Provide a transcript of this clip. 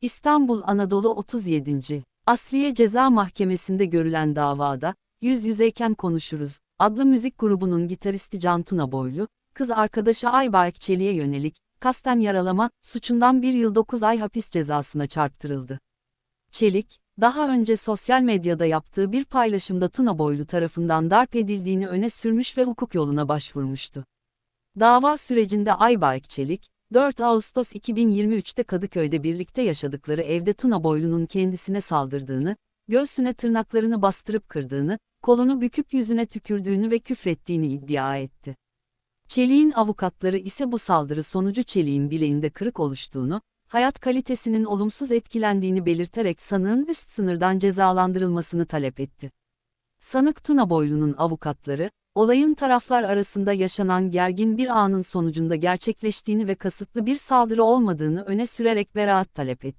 İstanbul Anadolu 37. Asliye Ceza Mahkemesi'nde görülen davada, Yüz Yüzeyken Konuşuruz, adlı müzik grubunun gitaristi Can Tunaboylu, kız arkadaşı Ayberk Çelik'e yönelik, kasten yaralama, suçundan bir yıl 9 ay hapis cezasına çarptırıldı. Çelik, daha önce sosyal medyada yaptığı bir paylaşımda Tunaboylu tarafından darp edildiğini öne sürmüş ve hukuk yoluna başvurmuştu. Dava sürecinde Ayberk Çelik, 4 Ağustos 2023'te Kadıköy'de birlikte yaşadıkları evde Tuna Boylu'nun kendisine saldırdığını, göğsüne tırnaklarını bastırıp kırdığını, kolunu büküp yüzüne tükürdüğünü ve küfrettiğini iddia etti. Çelik'in avukatları ise bu saldırı sonucu Çelik'in bileğinde kırık oluştuğunu, hayat kalitesinin olumsuz etkilendiğini belirterek sanığın üst sınırdan cezalandırılmasını talep etti. Sanık Tuna Boylu'nun avukatları, olayın taraflar arasında yaşanan gergin bir anın sonucunda gerçekleştiğini ve kasıtlı bir saldırı olmadığını öne sürerek beraat talep etti.